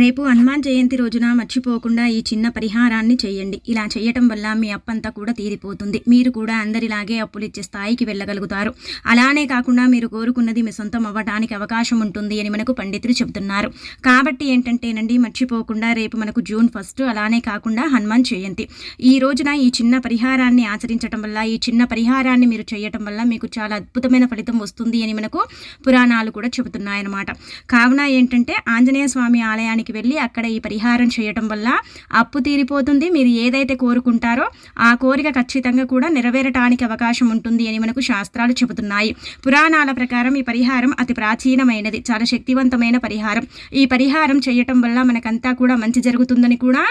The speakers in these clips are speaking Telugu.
రేపు హనుమాన్ జయంతి రోజున మర్చిపోకుండా ఈ చిన్న పరిహారాన్ని చేయండి. ఇలా చేయటం వల్ల మీ అప్పంతా కూడా తీరిపోతుంది. మీరు కూడా అందరిలాగే అప్పులు ఇచ్చే స్థాయికి వెళ్ళగలుగుతారు. అలానే కాకుండా మీరు కోరుకున్నది మీ సొంతం అవ్వడానికి అవకాశం ఉంటుంది అని మనకు పండితులు చెబుతున్నారు. కాబట్టి ఏంటంటేనండి మర్చిపోకుండా రేపు మనకు జూన్ ఫస్ట్ అలానే కాకుండా హనుమాన్ జయంతి. ఈ రోజున ఈ చిన్న పరిహారాన్ని ఆచరించడం వల్ల ఈ చిన్న పరిహారాన్ని మీరు చేయటం వల్ల మీకు చాలా అద్భుతమైన ఫలితం వస్తుంది అని మనకు పురాణాలు కూడా చెబుతున్నాయన్నమాట. కావున ఏంటంటే ఆంజనేయ స్వామి ఆలయానికి వెళ్ళి అక్కడ ఈ పరిహారం చేయటం వల్ల అప్పు తీరిపోతుంది. మీరు ఏదైతే కోరుకుంటారో ఆ కోరిక ఖచ్చితంగా కూడా నెరవేరటానికి అవకాశం ఉంటుంది అని మనకు శాస్త్రాలు చెబుతున్నాయి. పురాణాల ప్రకారం ఈ పరిహారం అతి ప్రాచీనమైనది. చాలా శక్తివంతమైన పరిహారం. ఈ పరిహారం చేయటం వల్ల మనకంతా కూడా మంచి జరుగుతుందని కూడా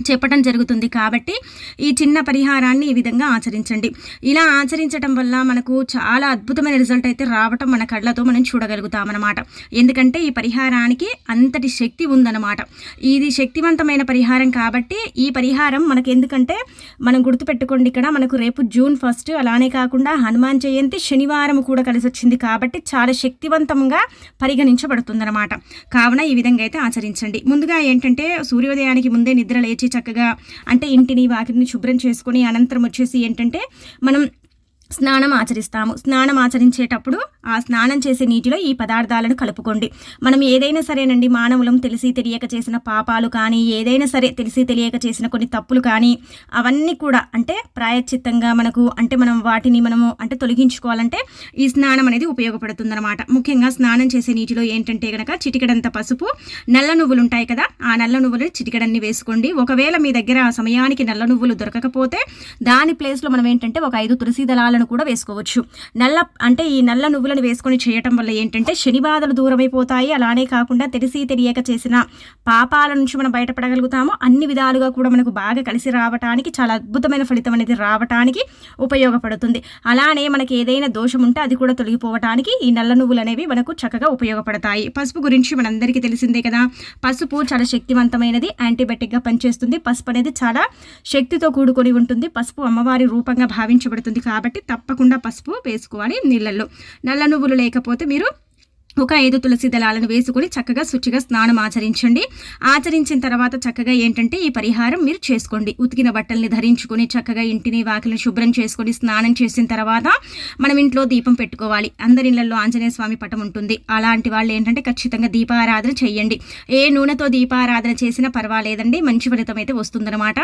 చెప్పడం జరుగుతుంది కాబట్టి ఈ చిన్న పరిహారాన్ని ఈ విధంగా ఆచరించండి. ఇలా ఆచరించడం వల్ల మనకు చాలా అద్భుతమైన రిజల్ట్ అయితే రావటం మన కళ్ళతో మనం చూడగలుగుతామన్నమాట. ఎందుకంటే ఈ పరిహారానికి అంతటి శక్తి ఉందన్నమాట. ఇది శక్తివంతమైన పరిహారం కాబట్టి ఈ పరిహారం మనకు ఎందుకంటే మనం గుర్తుపెట్టుకోండి ఇక్కడ మనకు రేపు జూన్ ఫస్ట్ అలానే కాకుండా హనుమాన్ జయంతి శనివారం కూడా కలిసి వచ్చింది కాబట్టి చాలా శక్తివంతంగా పరిగణించబడుతుందన్నమాట. కావున ఈ విధంగా అయితే ఆచరించండి. ముందుగా ఏంటంటే సూర్యోదయానికి ముందే నిద్ర లేచి చక్కగా అంటే ఇంటిని వాకిటిని శుభ్రం చేసుకొని అనంతరం వచ్చేసి ఏంటంటే మనం స్నానం ఆచరిస్తాము. స్నానం ఆచరించేటప్పుడు ఆ స్నానం చేసే నీటిలో ఈ పదార్థాలను కలుపుకోండి. మనం ఏదైనా సరేనండి మానవులం తెలిసి తెలియక చేసిన పాపాలు కానీ ఏదైనా సరే తెలిసి తెలియక చేసిన కొన్ని తప్పులు కానీ అవన్నీ కూడా అంటే ప్రాయశ్చిత్తంగా మనకు అంటే మనం వాటిని మనము అంటే తొలగించుకోవాలంటే ఈ స్నానం అనేది ఉపయోగపడుతుందన్నమాట. ముఖ్యంగా స్నానం చేసే నీటిలో ఏంటంటే కనుక చిటికడంత పసుపు నల్ల నువ్వులు ఉంటాయి కదా ఆ నల్ల నువ్వులు చిటికడన్ని వేసుకోండి. ఒకవేళ మీ దగ్గర ఆ సమయానికి నల్ల నువ్వులు దొరకకపోతే దాని ప్లేస్లో మనం ఏంటంటే ఒక ఐదు తులసి దళాలను కూడా వేసుకోవచ్చు. నల్ల అంటే ఈ నల్ల నువ్వులను వేసుకొని చేయటం వల్ల ఏంటంటే శని బాధలు దూరమైపోతాయి. అలానే కాకుండా తెలిసి తెలియక చేసిన పాపాల నుంచి మనం బయటపడగలుగుతాము. అన్ని విధాలుగా కూడా మనకు బాగా కలిసి రావటానికి చాలా అద్భుతమైన ఫలితం అనేది రావటానికి ఉపయోగపడుతుంది. అలానే మనకి ఏదైనా దోషం ఉంటే అది కూడా తొలగిపోవటానికి ఈ నల్ల నువ్వులు అనేవి మనకు చక్కగా ఉపయోగపడతాయి. పసుపు గురించి మనందరికీ తెలిసిందే కదా. పసుపు చాలా శక్తివంతమైనది యాంటీబయాటిక్గా పనిచేస్తుంది. పసుపు అనేది చాలా శక్తితో కూడుకొని ఉంటుంది. పసుపు అమ్మవారి రూపంగా భావించబడుతుంది కాబట్టి తప్పకుండా పసుపు వేసుకోవాలి నీళ్ళల్లో. నల్ల నువ్వులు లేకపోతే మీరు ఒక ఐదు తులసి దళాలను వేసుకొని చక్కగా శుచిగా స్నానం ఆచరించండి. ఆచరించిన తర్వాత చక్కగా ఏంటంటే ఈ పరిహారం మీరు చేసుకోండి. ఉతికిన బట్టల్ని ధరించుకొని చక్కగా ఇంటిని వాకిలిని శుభ్రం చేసుకొని స్నానం చేసిన తర్వాత మనం ఇంట్లో దీపం పెట్టుకోవాలి. అందరి ఇళ్ళలో ఆంజనేయ స్వామి పటం ఉంటుంది. అలాంటి వాళ్ళు ఏంటంటే ఖచ్చితంగా దీపారాధన చేయండి. ఏ నూనెతో దీపారాధన చేసినా పర్వాలేదండి. మంచి ఫలితం అయితే వస్తుందన్నమాట.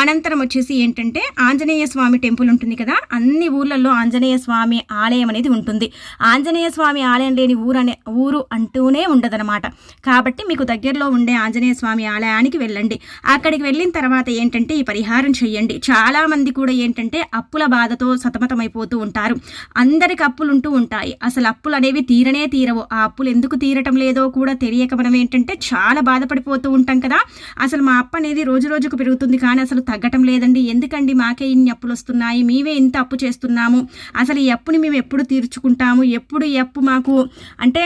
అనంతరం వచ్చేసి ఏంటంటే ఆంజనేయ స్వామి టెంపుల్ ఉంటుంది కదా అన్ని ఊర్లలో ఆంజనేయ స్వామి ఆలయం అనేది ఉంటుంది. ఆంజనేయ స్వామి ఆలయం లేని ఊరు అనే ఊరు అంటూనే ఉండదనమాట కాబట్టి మీకు దగ్గరలో ఉండే ఆంజనేయ స్వామి ఆలయానికి వెళ్ళండి. అక్కడికి వెళ్ళిన తర్వాత ఏంటంటే ఈ పరిహారం చేయండి. చాలామంది కూడా ఏంటంటే అప్పుల బాధతో సతమతమైపోతూ ఉంటారు. అందరికి అప్పులు ఉంటూ ఉంటాయి. అసలు అప్పులు అనేవి తీరనే తీరవు. ఆ అప్పులు ఎందుకు తీరటం లేదో కూడా తెలియక మనం ఏంటంటే చాలా బాధపడిపోతూ ఉంటాం కదా. అసలు మా అప్పు అనేది రోజు రోజుకు పెరుగుతుంది కానీ అసలు తగ్గటం లేదండి. ఎందుకండి మాకే ఇన్ని అప్పులు వస్తున్నాయి? మేమే ఇంత అప్పు చేస్తున్నాము. అసలు ఈ అప్పుని మేము ఎప్పుడు తీర్చుకుంటాము? ఎప్పుడు ఈ అప్పు మాకు అంటే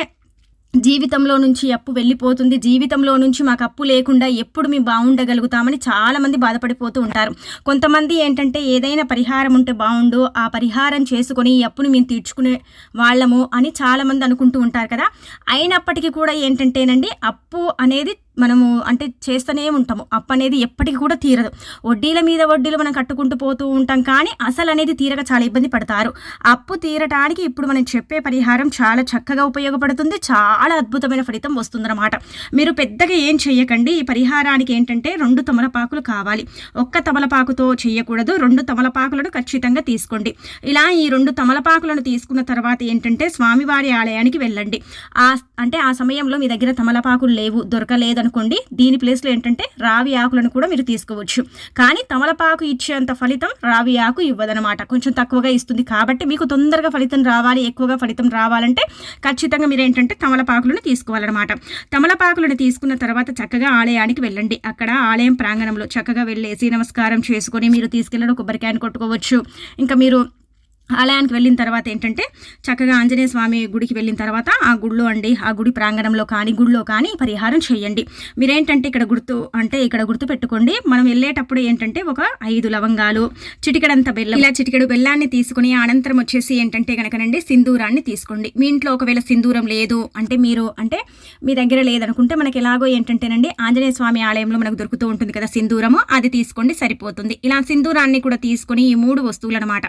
జీవితంలో నుంచి అప్పు వెళ్ళిపోతుంది. జీవితంలో నుంచి మాకు అప్పు లేకుండా ఎప్పుడు మేము బాగుండగలుగుతామని చాలామంది బాధపడిపోతూ ఉంటారు. కొంతమంది ఏంటంటే ఏదైనా పరిహారం ఉంటే బాగుండు ఆ పరిహారం చేసుకొని ఈ అప్పును మేము తీర్చుకునే వాళ్ళము అని చాలామంది అనుకుంటూ ఉంటారు కదా. అయినప్పటికీ కూడా ఏంటంటేనండి అప్పు అనేది మనము అంటే చేస్తూనే ఉంటాము. అప్పు అనేది ఎప్పటికీ కూడా తీరదు. వడ్డీల మీద వడ్డీలు మనం కట్టుకుంటూ పోతూ ఉంటాం కానీ అసలు అనేది తీరక చాలా ఇబ్బంది పడతారు. అప్పు తీరటానికి ఇప్పుడు మనం చెప్పే పరిహారం చాలా చక్కగా ఉపయోగపడుతుంది. చాలా అద్భుతమైన ఫలితం వస్తుందన్నమాట. మీరు పెద్దగా ఏం చేయకండి ఈ పరిహారానికి ఏంటంటే రెండు తమలపాకులు కావాలి. ఒక్క తమలపాకుతో చేయకూడదు రెండు తమలపాకులను ఖచ్చితంగా తీసుకోండి. ఇలా ఈ రెండు తమలపాకులను తీసుకున్న తర్వాత ఏంటంటే స్వామివారి ఆలయానికి వెళ్ళండి. ఆ అంటే ఆ సమయంలో మీ దగ్గర తమలపాకులు లేవు దొరకలేదు అనుకోండి దీని ప్లేస్లో ఏంటంటే రావి ఆకులను కూడా మీరు తీసుకోవచ్చు. కానీ తమలపాకు ఇచ్చేంత ఫలితం రావి ఆకు ఇవ్వదనమాట కొంచెం తక్కువగా ఇస్తుంది కాబట్టి మీకు తొందరగా ఫలితం రావాలి ఎక్కువగా ఫలితం రావాలంటే ఖచ్చితంగా మీరు ఏంటంటే తమలపాకులను తీసుకోవాలన్నమాట. తమలపాకులను తీసుకున్న తర్వాత చక్కగా ఆలయానికి వెళ్ళండి. అక్కడ ఆలయం ప్రాంగణంలో చక్కగా వెళ్ళేసి నమస్కారం చేసుకొని మీరు తీసుకెళ్ళడం కొబ్బరికాయను కొట్టుకోవచ్చు. ఇంకా మీరు ఆలయానికి వెళ్ళిన తర్వాత ఏంటంటే చక్కగా ఆంజనేయ స్వామి గుడికి వెళ్ళిన తర్వాత ఆ గుడిలో అండి ఆ గుడి ప్రాంగణంలో కానీ గుడిలో కానీ పరిహారం చేయండి. మీరేంటంటే ఇక్కడ గుర్తు అంటే ఇక్కడ గుర్తు పెట్టుకోండి మనం వెళ్ళేటప్పుడు ఏంటంటే ఒక ఐదు లవంగాలు చిటికడంత బెల్లం ఇలా చిటికెడు బెల్లాన్ని తీసుకుని అనంతరం వచ్చేసి ఏంటంటే కనుకనండి సింధూరాన్ని తీసుకోండి. మీ ఇంట్లో ఒకవేళ సింధూరం లేదు అంటే మీరు అంటే మీ దగ్గర లేదనుకుంటే మనకి ఎలాగో ఏంటంటేనండి ఆంజనేయ స్వామి ఆలయంలో మనకు దొరుకుతూ ఉంటుంది కదా సింధూరము అది తీసుకోండి సరిపోతుంది. ఇలా సింధూరాన్ని కూడా తీసుకొని ఈ మూడు వస్తువులు అనమాట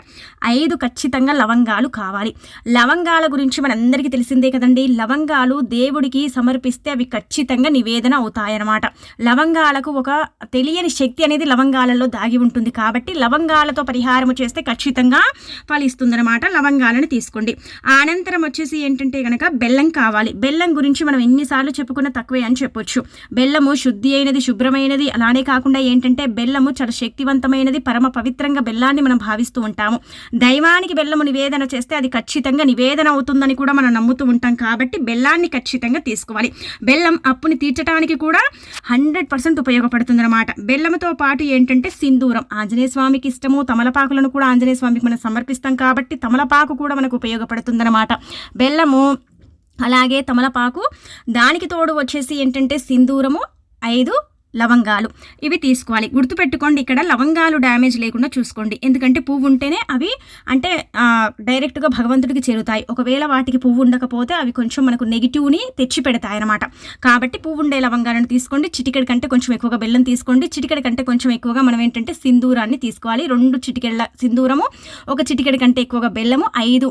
ఐదు ఖచ్చితంగా లవంగాలు కావాలి. లవంగాల గురించి మనందరికీ తెలిసిందే కదండి. లవంగాలు దేవుడికి సమర్పిస్తే అవి ఖచ్చితంగా నివేదన అవుతాయన్నమాట. లవంగాలకు ఒక తెలియని శక్తి అనేది లవంగాలలో దాగి ఉంటుంది కాబట్టి లవంగాలతో పరిహారం చేస్తే ఖచ్చితంగా ఫలిస్తుందన్నమాట. లవంగాలను తీసుకోండి. అనంతరం వచ్చేసి ఏంటంటే కనుక బెల్లం కావాలి. బెల్లం గురించి మనం ఎన్నిసార్లు చెప్పుకున్న తక్కువే అని చెప్పొచ్చు. బెల్లము శుద్ధి అయినది శుభ్రమైనది అలానే కాకుండా ఏంటంటే బెల్లము చాలా శక్తివంతమైనది పరమ పవిత్రంగా బెల్లాన్ని మనం భావిస్తూ ఉంటాము. దైవా బెల్లానికి బెల్లము నివేదన చేస్తే అది ఖచ్చితంగా నివేదన అవుతుందని కూడా మనం నమ్ముతూ ఉంటాం కాబట్టి బెల్లాన్ని ఖచ్చితంగా తీసుకోవాలి. బెల్లం అప్పుని తీర్చడానికి కూడా హండ్రెడ్ పర్సెంట్ ఉపయోగపడుతుంది అనమాట బెల్లంతో పాటు ఏంటంటే సింధూరం. ఆంజనేయ స్వామికి ఇష్టము తమలపాకులను కూడా ఆంజనేయ స్వామికి మనం సమర్పిస్తాం కాబట్టి తమలపాకు కూడా మనకు ఉపయోగపడుతుందన్నమాట. బెల్లము అలాగే తమలపాకు దానికి తోడు వచ్చేసి ఏంటంటే సింధూరము ఐదు లవంగాలు. ఇవి తీసుకోవాలి. గుర్తుపెట్టుకోండి ఇక్కడ లవంగాలు డ్యామేజ్ లేకుండా చూసుకోండి. ఎందుకంటే పువ్వు ఉంటేనే అవి అంటే డైరెక్ట్గా భగవంతుడికి చేరుతాయి. ఒకవేళ వాటికి పువ్వు ఉండకపోతే అవి కొంచెం మనకు నెగిటివ్ని తెచ్చి పెడతాయి అనమాట కాబట్టి పువ్వు ఉండే లవంగాలను తీసుకోండి. చిటికెడు కంటే కొంచెం ఎక్కువగా బెల్లం తీసుకోండి. చిటికెడు కంటే కొంచెం ఎక్కువగా మనం ఏంటంటే సింధూరాన్ని తీసుకోవాలి. రెండు చిటికెళ్ళ సింధూరము ఒక చిటికెడు కంటే ఎక్కువగా బెల్లము ఐదు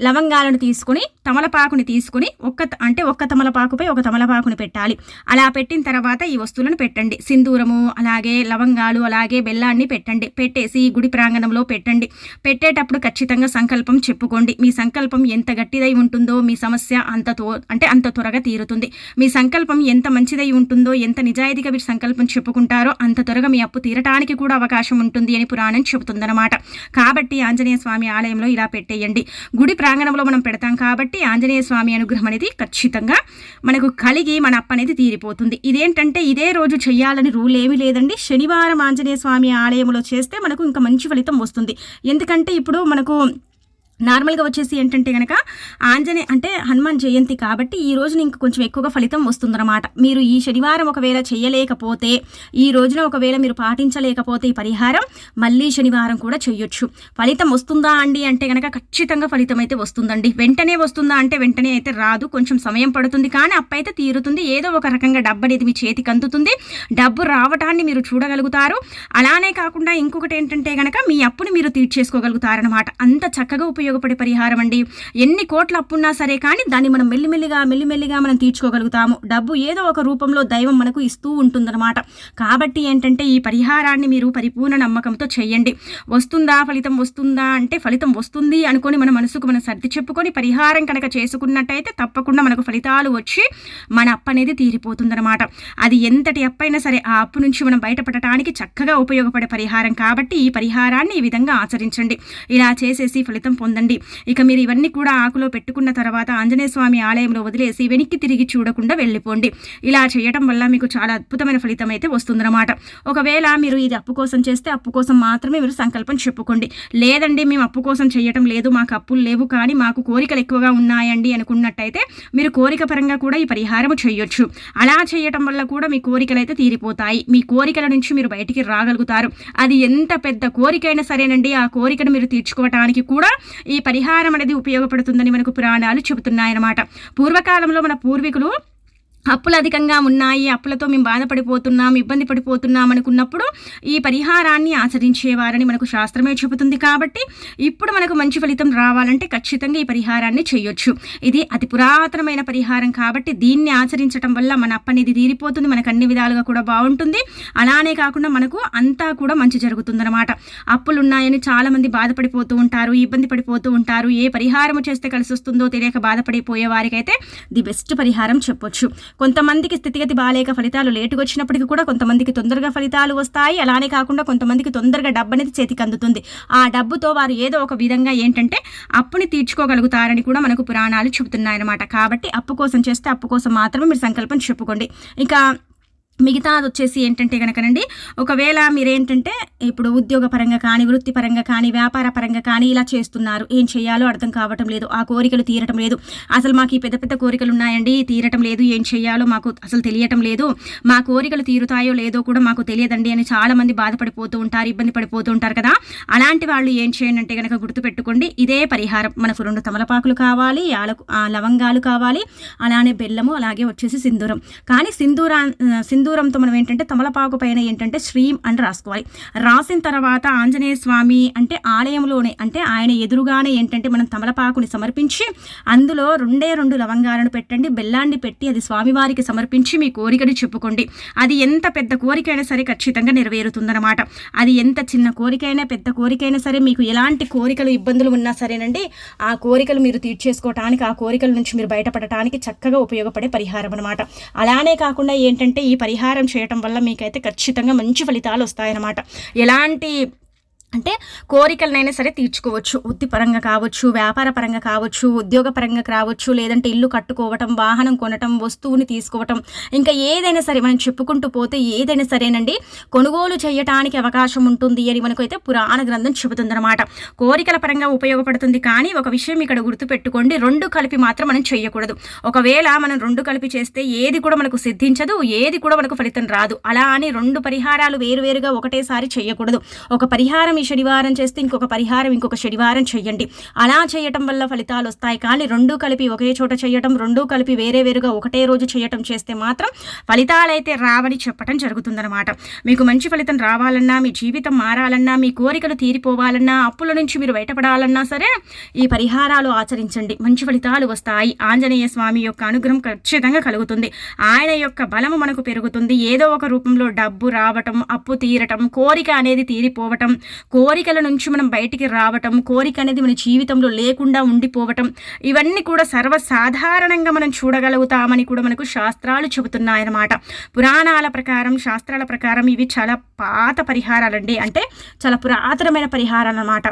లవంగాలను తీసుకుని తమలపాకుని తీసుకుని ఒక్క అంటే ఒక్క తమలపాకుపై ఒక తమలపాకుని పెట్టాలి. అలా పెట్టిన తర్వాత ఈ వస్తువులను పెట్టండి. సింధూరము అలాగే లవంగాలు అలాగే బెల్లాన్ని పెట్టండి. పెట్టేసి గుడి ప్రాంగణంలో పెట్టండి. పెట్టేటప్పుడు ఖచ్చితంగా సంకల్పం చెప్పుకోండి. మీ సంకల్పం ఎంత గట్టిదై ఉంటుందో మీ సమస్య అంత తో అంటే అంత త్వరగా తీరుతుంది. మీ సంకల్పం ఎంత మంచిదై ఉంటుందో ఎంత నిజాయితీగా మీరు సంకల్పం చెప్పుకుంటారో అంత త్వరగా మీ అప్పు తీరటానికి కూడా అవకాశం ఉంటుంది అని పురాణం చెబుతుందన్నమాట. కాబట్టి ఆంజనేయ స్వామి ఆలయంలో ఇలా పెట్టేయండి. గుడి ప్రాంగణంలో మనం పెడతాం కాబట్టి ఆంజనేయ స్వామి అనుగ్రహం అనేది ఖచ్చితంగా మనకు కలిగి మన అప్ప అనేది తీరిపోతుంది. ఇదేంటంటే ఇదే రోజు చేయాలని రూల్ ఏమీ లేదండి. శనివారం ఆంజనేయ స్వామి ఆలయంలో చేస్తే మనకు ఇంకా మంచి ఫలితం వస్తుంది. ఎందుకంటే ఇప్పుడు మనకు నార్మల్గా వచ్చేసి ఏంటంటే కనుక ఆంజనే అంటే హనుమాన్ జయంతి కాబట్టి ఈ రోజున ఇంక కొంచెం ఎక్కువగా ఫలితం వస్తుందన్నమాట. మీరు ఈ శనివారం ఒకవేళ చేయలేకపోతే ఈ రోజున ఒకవేళ మీరు పాటించలేకపోతే ఈ పరిహారం మళ్ళీ శనివారం కూడా చేయొచ్చు. ఫలితం వస్తుందా అండి అంటే కనుక ఖచ్చితంగా ఫలితం అయితే వస్తుందండి. వెంటనే వస్తుందా అంటే వెంటనే అయితే రాదు. కొంచెం సమయం పడుతుంది కానీ అప్పైతే తీరుతుంది. ఏదో ఒక రకంగా డబ్బు అనేది మీ చేతికి అందుతుంది. డబ్బు రావటాన్ని మీరు చూడగలుగుతారు. అలానే కాకుండా ఇంకొకటి ఏంటంటే కనుక మీ అప్పుని మీరు తీర్చేసుకోగలుగుతారనమాట అంత చక్కగా ఉపయోగ ఉపయోగపడే పరిహారం అండి. ఎన్ని కోట్ల అప్పున్నా సరే కానీ దాన్ని మనం మెల్లిమెల్లిగా మెల్లిమెల్లిగా మనం తీర్చుకోగలుగుతాము. డబ్బు ఏదో ఒక రూపంలో దైవం మనకు ఇస్తూ ఉంటుందన్నమాట. కాబట్టి ఏంటంటే ఈ పరిహారాన్ని మీరు పరిపూర్ణ నమ్మకంతో చేయండి. వస్తుందా? ఫలితం వస్తుందా? అంటే ఫలితం వస్తుంది అనుకొని మన మనసుకు మనం సర్ది చెప్పుకొని పరిహారం కనుక చేసుకున్నట్టయితే తప్పకుండా మనకు ఫలితాలు వచ్చి మన అప్పు అనేది తీరిపోతుందన్నమాట. అది ఎంతటి అప్పైనా సరే ఆ అప్పు నుంచి మనం బయటపడటానికి చక్కగా ఉపయోగపడే పరిహారం కాబట్టి ఈ పరిహారాన్ని ఈ విధంగా ఆచరించండి. ఇలా చేసేసి ఫలితం పొందండి. కదండి ఇక మీరు ఇవన్నీ కూడా ఆకులో పెట్టుకున్న తర్వాత ఆంజనేయ స్వామి ఆలయంలో వదిలేసి వెనక్కి తిరిగి చూడకుండా వెళ్ళిపోండి. ఇలా చేయటం వల్ల మీకు చాలా అద్భుతమైన ఫలితం అయితే వస్తుందన్నమాట. ఒకవేళ మీరు ఇది అప్పు కోసం చేస్తే అప్పు కోసం మాత్రమే మీరు సంకల్పం చెప్పుకోండి. లేదండి మేము అప్పు కోసం చేయటం లేదు మాకు అప్పులు లేవు కానీ మాకు కోరికలు ఎక్కువగా ఉన్నాయండి అనుకున్నట్టయితే మీరు కోరిక పరంగా కూడా ఈ పరిహారం చేయొచ్చు. అలా చేయటం వల్ల కూడా మీ కోరికలు అయితే తీరిపోతాయి. మీ కోరికల నుంచి మీరు బయటికి రాగలుగుతారు. అది ఎంత పెద్ద కోరికైనా సరేనండి ఆ కోరికను మీరు తీర్చుకోవటానికి కూడా ఈ పరిహారం అనేది ఉపయోగపడుతుందని మనకు పురాణాలు చెబుతున్నాయన్నమాట. పూర్వకాలంలో మన పూర్వీకులు అప్పులు అధికంగా ఉన్నాయి అప్పులతో మేము బాధపడిపోతున్నాం ఇబ్బంది పడిపోతున్నాం అనుకున్నప్పుడు ఈ పరిహారాన్ని ఆచరించేవారని మనకు శాస్త్రమే చెబుతుంది కాబట్టి ఇప్పుడు మనకు మంచి ఫలితం రావాలంటే ఖచ్చితంగా ఈ పరిహారాన్ని చేయొచ్చు. ఇది అతి పురాతనమైన పరిహారం కాబట్టి దీన్ని ఆచరించడం వల్ల మన అప్పనేది తీరిపోతుంది మనకు అన్ని విధాలుగా కూడా బాగుంటుంది. అలానే కాకుండా మనకు అంతా కూడా మంచి జరుగుతుందన్నమాట. అప్పులు ఉన్నాయని చాలామంది బాధపడిపోతూ ఉంటారు ఇబ్బంది పడిపోతూ ఉంటారు. ఏ పరిహారం చేస్తే కలిసి వస్తుందో తెలియక బాధపడిపోయే వారికైతే ది బెస్ట్ పరిహారం చెప్పొచ్చు. కొంతమందికి స్థితిగతి బాగాలేక ఫలితాలు లేటుగా వచ్చినప్పటికీ కూడా కొంతమందికి తొందరగా ఫలితాలు వస్తాయి. అలానే కాకుండా కొంతమందికి తొందరగా డబ్బు అనేది చేతికి అందుతుంది. ఆ డబ్బుతో వారు ఏదో ఒక విధంగా ఏంటంటే అప్పుని తీర్చుకోగలుగుతారని కూడా మనకు పురాణాలు చెబుతున్నాయన్నమాట. కాబట్టి అప్పు కోసం చేస్తే అప్పు కోసం మాత్రమే మీరు సంకల్పం చెప్పుకోండి. ఇంకా మిగతాది వచ్చేసి ఏంటంటే కనుకనండి ఒకవేళ మీరేంటంటే ఇప్పుడు ఉద్యోగ పరంగా కానీ వృత్తిపరంగా కానీ వ్యాపార పరంగా కానీ ఇలా చేస్తున్నారు ఏం చేయాలో అర్థం కావటం లేదు ఆ కోరికలు తీరటం లేదు అసలు మాకు ఈ పెద్ద పెద్ద కోరికలు ఉన్నాయండి తీరటం లేదు ఏం చేయాలో మాకు అసలు తెలియటం లేదు మా కోరికలు తీరుతాయో లేదో కూడా మాకు తెలియదండి అని చాలామంది బాధపడిపోతూ ఉంటారు ఇబ్బంది పడిపోతూ ఉంటారు కదా అలాంటి వాళ్ళు ఏం చేయండి అంటే కనుక గుర్తుపెట్టుకోండి ఇదే పరిహారం మనకు రెండు తమలపాకులు కావాలి యాలకు లవంగాలు కావాలి అలానే బెల్లము అలాగే వచ్చేసి సింధూరం. కానీ సింధూరా సింధూరంతో మనం ఏంటంటే తమలపాకు పైన ఏంటంటే శ్రీం అని రాసుకోవాలి. రాసిన తర్వాత ఆంజనేయ స్వామి అంటే ఆలయంలోనే అంటే ఆయన ఎదురుగానే ఏంటంటే మనం తమలపాకుని సమర్పించి అందులో రెండే రెండు లవంగాలను పెట్టండి బెల్లాన్ని పెట్టి అది స్వామివారికి సమర్పించి మీ కోరికని చెప్పుకోండి. అది ఎంత పెద్ద కోరికైనా సరే ఖచ్చితంగా నెరవేరుతుందన్నమాట. అది ఎంత చిన్న కోరికైనా పెద్ద కోరికైనా సరే మీకు ఎలాంటి కోరికలు ఇబ్బందులు ఉన్నా సరేనండి ఆ కోరికలు మీరు తీర్చేసుకోవటానికి ఆ కోరికల నుంచి మీరు బయటపడటానికి చక్కగా ఉపయోగపడే పరిహారం అనమాట అలానే కాకుండా ఏంటంటే ఈ పరిహారం చేయటం వల్ల మీకైతే ఖచ్చితంగా మంచి ఫలితాలు వస్తాయన్నమాట. ఎలాంటి అంటే కోరికలనైనా సరే తీర్చుకోవచ్చు. వృత్తిపరంగా కావచ్చు వ్యాపార పరంగా కావచ్చు ఉద్యోగ పరంగా కావచ్చు లేదంటే ఇల్లు కట్టుకోవటం వాహనం కొనటం వస్తువుని తీసుకోవటం ఇంకా ఏదైనా సరే మనం చెప్పుకుంటూ పోతే ఏదైనా సరేనండి కొనుగోలు చేయటానికి అవకాశం ఉంటుంది అని మనకైతే పురాణ గ్రంథం చెబుతుందన్నమాట. కోరికల పరంగా ఉపయోగపడుతుంది కానీ ఒక విషయం ఇక్కడ గుర్తుపెట్టుకోండి రెండు కలిపి మాత్రం మనం చేయకూడదు. ఒకవేళ మనం రెండు కలిపి చేస్తే ఏది కూడా మనకు సిద్ధించదు ఏది కూడా మనకు ఫలితం రాదు. అలా అని రెండు పరిహారాలు వేరువేరుగా ఒకటేసారి చేయకూడదు. ఒక పరిహారం ఈ శనివారం చేస్తే ఇంకొక పరిహారం ఇంకొక శనివారం చేయండి అలా చేయటం వల్ల ఫలితాలు వస్తాయి. కానీ రెండు కలిపి ఒకే చోట చేయటం రెండు కలిపి వేరే వేరుగా ఒకటే రోజు చేయటం చేస్తే మాత్రం ఫలితాలైతే రావని చెప్పటం జరుగుతుందన్నమాట. మీకు మంచి ఫలితం రావాలన్నా మీ జీవితం మారాలన్నా మీ కోరికలు తీరిపోవాలన్నా అప్పుల నుంచి మీరు బయటపడాలన్నా సరే ఈ పరిహారాలు ఆచరించండి. మంచి ఫలితాలు వస్తాయి. ఆంజనేయ స్వామి యొక్క అనుగ్రహం ఖచ్చితంగా కలుగుతుంది. ఆయన యొక్క బలము మనకు పెరుగుతుంది. ఏదో ఒక రూపంలో డబ్బు రావటం అప్పు తీరటం కోరిక అనేది తీరిపోవటం కోరికల నుంచి మనం బయటికి రావటం కోరిక అనేది మన జీవితంలో లేకుండా ఉండిపోవటం ఇవన్నీ కూడా సర్వసాధారణంగా మనం చూడగలుగుతామని కూడా మనకు శాస్త్రాలు చెబుతున్నాయన్నమాట. పురాణాల ప్రకారం శాస్త్రాల ప్రకారం ఇవి చాలా పాత పరిహారాలండి. అంటే చాలా పురాతనమైన పరిహారాలు అన్నమాట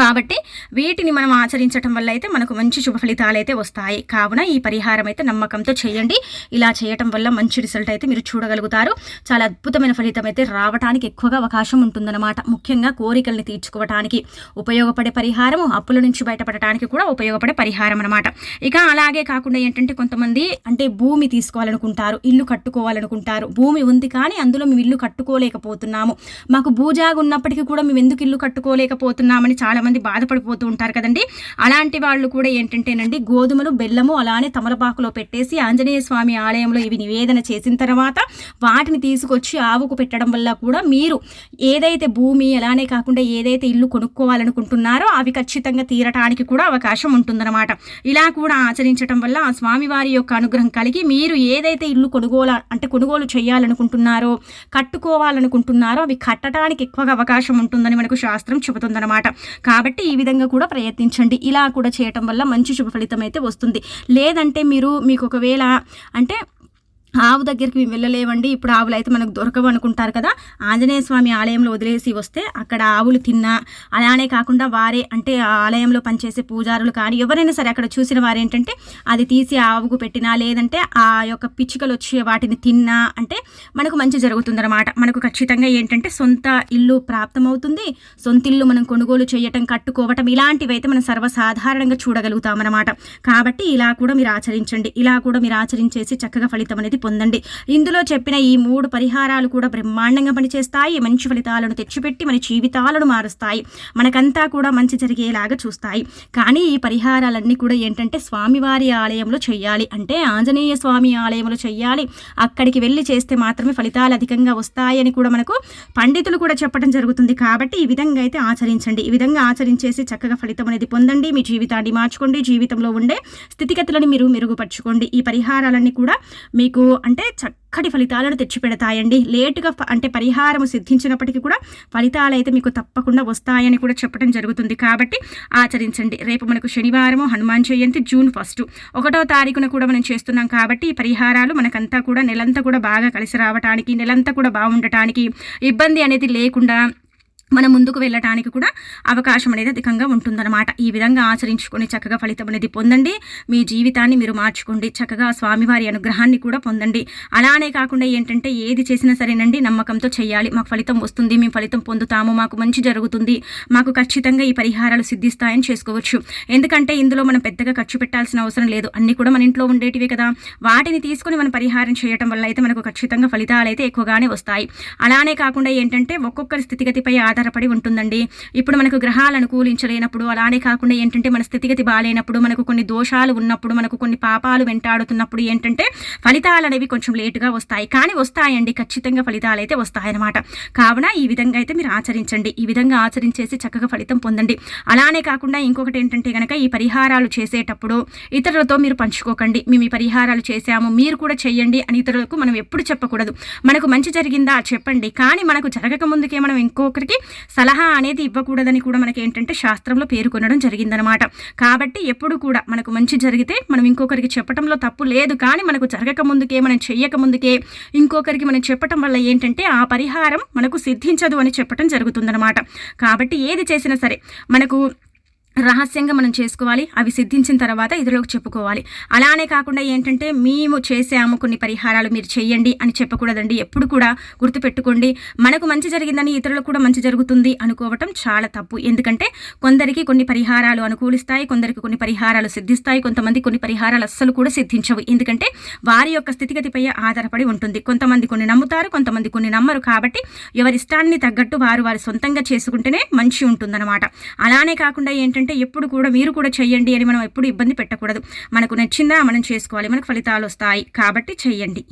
కాబట్టి వీటిని మనం ఆచరించటం వల్ల అయితే మనకు మంచి శుభ ఫలితాలు అయితే వస్తాయి. కావున ఈ పరిహారం అయితే నమ్మకంతో చేయండి. ఇలా చేయటం వల్ల మంచి రిజల్ట్ అయితే మీరు చూడగలుగుతారు. చాలా అద్భుతమైన ఫలితం అయితే రావడానికి ఎక్కువగా అవకాశం ఉంటుందన్నమాట. ముఖ్యంగా కోరికల్ని తీర్చుకోవటానికి ఉపయోగపడే పరిహారము అప్పుల నుంచి బయటపడటానికి కూడా ఉపయోగపడే పరిహారం అనమాట ఇక అలాగే కాకుండా ఏంటంటే కొంతమంది అంటే భూమి తీసుకోవాలనుకుంటారు ఇల్లు కట్టుకోవాలనుకుంటారు. భూమి ఉంది కానీ అందులో మేము ఇల్లు కట్టుకోలేకపోతున్నాము. మాకు భూజాగా ఉన్నప్పటికీ కూడా మేము ఎందుకు ఇల్లు కట్టుకోలేకపోతున్నామని చాలా మంది బాధపడిపోతూ ఉంటారు కదండి. అలాంటి వాళ్ళు కూడా ఏంటంటేనండి గోధుమలు బెల్లము అలానే తమలపాకులో పెట్టేసి ఆంజనేయ స్వామి ఆలయంలో ఇవి నివేదన చేసిన తర్వాత వాటిని తీసుకొచ్చి ఆవుకు పెట్టడం వల్ల కూడా మీరు ఏదైతే భూమి అలానే కాకుండా ఏదైతే ఇల్లు కొనుక్కోవాలనుకుంటున్నారో అవి ఖచ్చితంగా తీరటానికి కూడా అవకాశం ఉంటుందన్నమాట. ఇలా కూడా ఆచరించడం వల్ల ఆ స్వామివారి యొక్క అనుగ్రహం కలిగి మీరు ఏదైతే ఇల్లు కొనుగోలు అంటే కొనుగోలు చేయాలనుకుంటున్నారో కట్టుకోవాలనుకుంటున్నారో అవి కట్టడానికి ఎక్కువగా అవకాశం ఉంటుందని మనకు శాస్త్రం చెబుతుందన్నమాట. కాబట్టి ఈ విధంగా కూడా ప్రయత్నించండి. ఇలా కూడా చేయటం వల్ల మంచి శుభ ఫలితం అయితే వస్తుంది. లేదంటే మీరు మీకు ఒకవేళ అంటే ఆవు దగ్గరికి మేము వెళ్ళలేవండి ఇప్పుడు ఆవులు అయితే మనకు దొరకవు అనుకుంటారు కదా. ఆంజనేయ స్వామి ఆలయంలో వదిలేసి వస్తే అక్కడ ఆవులు తిన్నా అలానే కాకుండా వారే అంటే ఆలయంలో పనిచేసే పూజారులు కానీ ఎవరైనా సరే అక్కడ చూసిన వారు ఏంటంటే అది తీసి ఆవుకు పెట్టినా లేదంటే ఆ యొక్క పిచ్చుకలు వచ్చి వాటిని తిన్నా అంటే మనకు మంచి జరుగుతుందన్నమాట. మనకు ఖచ్చితంగా ఏంటంటే సొంత ఇల్లు ప్రాప్తమవుతుంది. సొంత ఇల్లు మనం కొనుగోలు చేయటం కట్టుకోవటం ఇలాంటివి అయితే మనం సర్వసాధారణంగా చూడగలుగుతామన్నమాట. కాబట్టి ఇలా కూడా మీరు ఆచరించండి. ఇలా కూడా మీరు ఆచరించేసి చక్కగా ఫలితం అనేది పొందండి. ఇందులో చెప్పిన ఈ మూడు పరిహారాలు కూడా బ్రహ్మాండంగా పనిచేస్తాయి. మంచి ఫలితాలను తెచ్చిపెట్టి మన జీవితాలను మారుస్తాయి. మనకంతా కూడా మంచి జరిగేలాగా చూస్తాయి. కానీ ఈ పరిహారాలన్నీ కూడా ఏంటంటే స్వామివారి ఆలయంలో చేయాలి అంటే ఆంజనేయ స్వామి ఆలయంలో చేయాలి అక్కడికి వెళ్ళి చేస్తే మాత్రమే ఫలితాలు అధికంగా వస్తాయని కూడా మనకు పండితులు కూడా చెప్పడం జరుగుతుంది. కాబట్టి ఈ విధంగా అయితే ఆచరించండి. ఈ విధంగా ఆచరించేసి చక్కగా ఫలితం అనేది పొందండి. మీ జీవితాన్ని మార్చుకోండి. జీవితంలో ఉండే స్థితిగతులను మీరు మెరుగుపరచుకోండి. ఈ పరిహారాలన్నీ కూడా మీకు అంటే చక్కటి ఫలితాలను తెచ్చిపెడతాయండి. లేటుగా అంటే పరిహారం సిద్ధించినప్పటికీ కూడా ఫలితాలు అయితే మీకు తప్పకుండా వస్తాయని కూడా చెప్పడం జరుగుతుంది. కాబట్టి ఆచరించండి. రేపు మనకు శనివారము హనుమాన్ జయంతి జూన్ ఫస్ట్. ఒకటో తారీఖున కూడా మనం చేస్తున్నాం కాబట్టి ఈ పరిహారాలు మనకంతా కూడా నెలంతా కూడా బాగా కలిసి రావటానికి నెలంతా కూడా బాగుండటానికి ఇబ్బంది అనేది లేకుండా మనం ముందుకు వెళ్ళటానికి కూడా అవకాశం అనేది అధికంగా ఉంటుందన్నమాట. ఈ విధంగా ఆచరించుకొని చక్కగా ఫలితం అనేది పొందండి. మీ జీవితాన్ని మీరు మార్చుకోండి. చక్కగా స్వామివారి అనుగ్రహాన్ని కూడా పొందండి. అలానే కాకుండా ఏంటంటే ఏది చేసినా సరేనండి నమ్మకంతో చేయాలి. మాకు ఫలితం వస్తుంది మేము ఫలితం పొందుతాము మాకు మంచి జరుగుతుంది. మాకు ఖచ్చితంగా ఈ పరిహారాలు సిద్ధిస్తాయని చేసుకోవచ్చు. ఎందుకంటే ఇందులో మనం పెద్దగా ఖర్చు పెట్టాల్సిన అవసరం లేదు. అన్ని కూడా మన ఇంట్లో ఉండేటివే కదా. వాటిని తీసుకొని మనం పరిహారం చేయటం వల్ల అయితే మనకు ఖచ్చితంగా ఫలితాలు అయితే ఎక్కువగానే వస్తాయి. అలానే కాకుండా ఏంటంటే ఒక్కొక్కరి స్థితిగతిపై ఆధారపడి ఉంటుందండి. ఇప్పుడు మనకు గ్రహాలు అనుకూలించలేనప్పుడు అలానే కాకుండా ఏంటంటే మన స్థితిగతి బాగాలేనప్పుడు మనకు కొన్ని దోషాలు ఉన్నప్పుడు మనకు కొన్ని పాపాలు వెంటాడుతున్నప్పుడు ఏంటంటే ఫలితాలు అనేవి కొంచెం లేటుగా వస్తాయి. కానీ వస్తాయండి. ఖచ్చితంగా ఫలితాలు అయితే వస్తాయన్నమాట. కావున ఈ విధంగా అయితే మీరు ఆచరించండి. ఈ విధంగా ఆచరించేసి చక్కగా ఫలితం పొందండి. అలానే కాకుండా ఇంకొకటి ఏంటంటే కనుక ఈ పరిహారాలు చేసేటప్పుడు ఇతరులతో మీరు పంచుకోకండి. మేము ఈ పరిహారాలు చేశాము మీరు కూడా చేయండి అని ఇతరులకు మనం ఎప్పుడు చెప్పకూడదు. మనకు మంచి జరిగిందా? చెప్పండి. కానీ మనకు జరగక ముందుకే మనం ఇంకొకరికి సలహా అనేది ఇవ్వకూడదని కూడా మనకి ఏంటంటే శాస్త్రంలో పేర్కొనడం జరిగిందనమాట కాబట్టి ఎప్పుడు కూడా మనకు మంచి జరిగితే మనం ఇంకొకరికి చెప్పడంలో తప్పు లేదు కానీ మనకు జరగక ముందుకే మనం చెయ్యక ముందుకే ఇంకొకరికి మనం చెప్పటం వల్ల ఏంటంటే ఆ పరిహారం మనకు సిద్ధించదు అని చెప్పటం జరుగుతుందనమాట కాబట్టి ఏది చేసినా సరే మనకు రహస్యంగా మనం చేసుకోవాలి అవి సిద్ధించిన తర్వాత ఇతరులకు చెప్పుకోవాలి. అలానే కాకుండా ఏంటంటే మేము చేసాము కొన్ని పరిహారాలు మీరు చేయండి అని చెప్పకూడదండి. ఎప్పుడు కూడా గుర్తుపెట్టుకోండి. మనకు మంచి జరిగిందని ఇతరులకు కూడా మంచి జరుగుతుంది అనుకోవటం చాలా తప్పు. ఎందుకంటే కొందరికి కొన్ని పరిహారాలు అనుకూలిస్తాయి కొందరికి కొన్ని పరిహారాలు సిద్ధిస్తాయి కొంతమంది కొన్ని పరిహారాలు అస్సలు కూడా సిద్ధించవు. ఎందుకంటే వారి యొక్క స్థితిగతిపై ఆధారపడి ఉంటుంది. కొంతమంది కొన్ని నమ్ముతారు కొంతమంది కొన్ని నమ్మరు. కాబట్టి ఎవరి ఇష్టాన్ని తగ్గట్టు వారు వారి సొంతంగా చేసుకుంటేనే మంచి ఉంటుందన్నమాట. అలానే కాకుండా ఏంటంటే ఏంటంటే ఎప్పుడు కూడా మీరు కూడా చెయ్యండి అని మనం ఎప్పుడు ఇబ్బంది పెట్టకూడదు. మనకు నచ్చిందా మనం చేసుకోవాలి. మనకు ఫలితాలు వస్తాయి. కాబట్టి చెయ్యండి